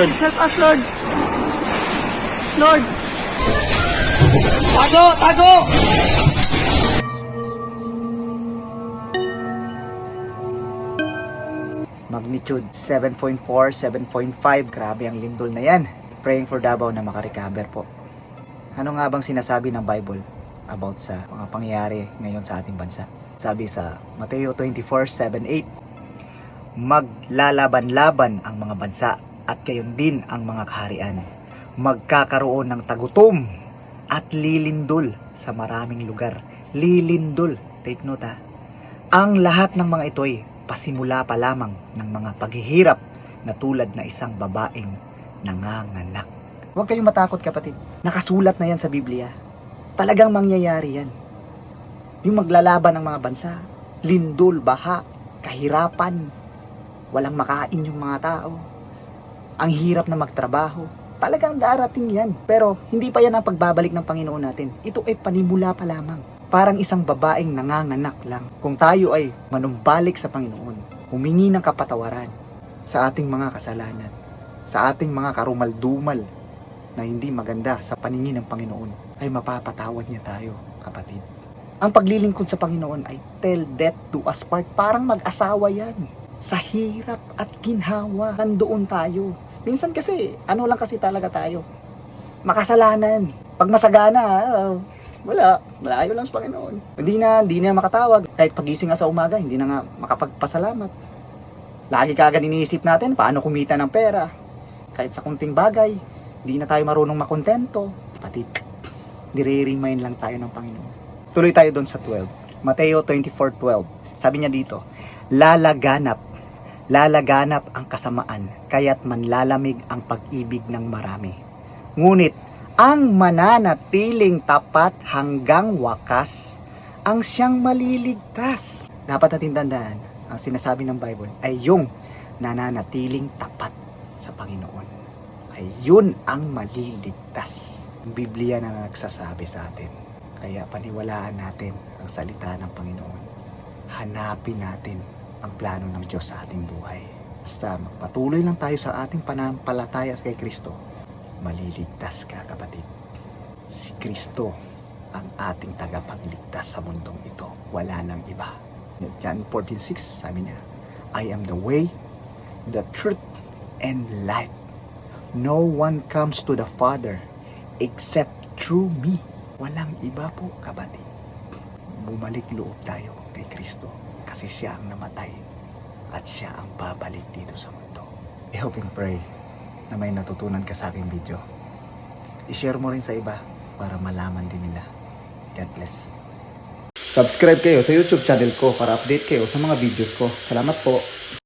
Lord, help us, Lord. Lord. Tago! Tago! Magnitude 7.4, 7.5. Grabe ang lindol na yan. Praying for Davao na makarecover po. Ano nga bang sinasabi ng Bible about sa mga pangyayari ngayon sa ating bansa? Sabi sa Mateo 24, 7, 8, Maglalaban-laban ang mga bansa at gayon din ang mga kaharian. Magkakaroon ng tagutom at lilindol sa maraming lugar. Lilindol. Take note ha. Ang lahat ng mga ito'y pasimula pa lamang ng mga paghihirap na tulad na isang babaeng nanganganak. Huwag kayong matakot kapatid. Nakasulat na yan sa Biblia. Talagang mangyayari yan. Yung maglalaban ng mga bansa, lindol, baha, kahirapan, walang makain yung mga tao. Ang hirap na magtrabaho. Talagang darating yan. Pero hindi pa yan ang pagbabalik ng Panginoon natin. Ito ay panimula pa lamang parang isang babaeng nanganganak lang. Kung tayo ay manumbalik sa Panginoon, humingi ng kapatawaran sa ating mga kasalanan, sa ating mga karumaldumal na hindi maganda sa paningin ng Panginoon, ay mapapatawad niya tayo, kapatid. Ang paglilingkod sa Panginoon ay tell death to us part. Parang mag-asawa yan. Sa hirap at ginhawa, nandoon tayo. Minsan kasi, ano lang kasi talaga tayo. Makasalanan. Pag masagana, ah, wala, malayo lang sa Panginoon. Hindi na, hindi na makatawag. Kahit pagising nga sa umaga, hindi na nga makapagpasalamat. Lagi kagad iniisip natin, paano kumita ng pera. Kahit sa kunting bagay, hindi na tayo marunong makontento. Kapatid, nire-remind lang tayo ng Panginoon. Tuloy tayo doon sa 12. Mateo 24.12. Sabi niya dito, lalaganap, lalaganap ang kasamaan, kaya't manlalamig ang pag-ibig ng marami. Ngunit, ang mananatiling tapat hanggang wakas ang siyang maliligtas. Dapat natin tandaan, ang sinasabi ng Bible ay yung nananatiling tapat sa Panginoon. Ay yun ang maliligtas. Ang Biblia na nagsasabi sa atin. Kaya paniwalaan natin ang salita ng Panginoon. Hanapin natin ang plano ng Diyos sa ating buhay. Basta magpatuloy lang tayo sa ating panampalataya kay Kristo maliligtas ka kapatid. Si Kristo ang ating tagapagligtas sa mundong ito. Wala nang iba. John 14.6 sabi niya, I am the way, the truth, and life. No one comes to the Father except through me. Walang iba po kapatid. Bumalik loob tayo kay Kristo kasi siya ang namatay at siya ang babalik dito sa mundo. I hope and pray na may natutunan ka sa aking video. I-share mo rin sa iba para malaman din nila. God bless. Subscribe kayo sa YouTube channel ko para update kayo sa mga videos ko. Salamat po.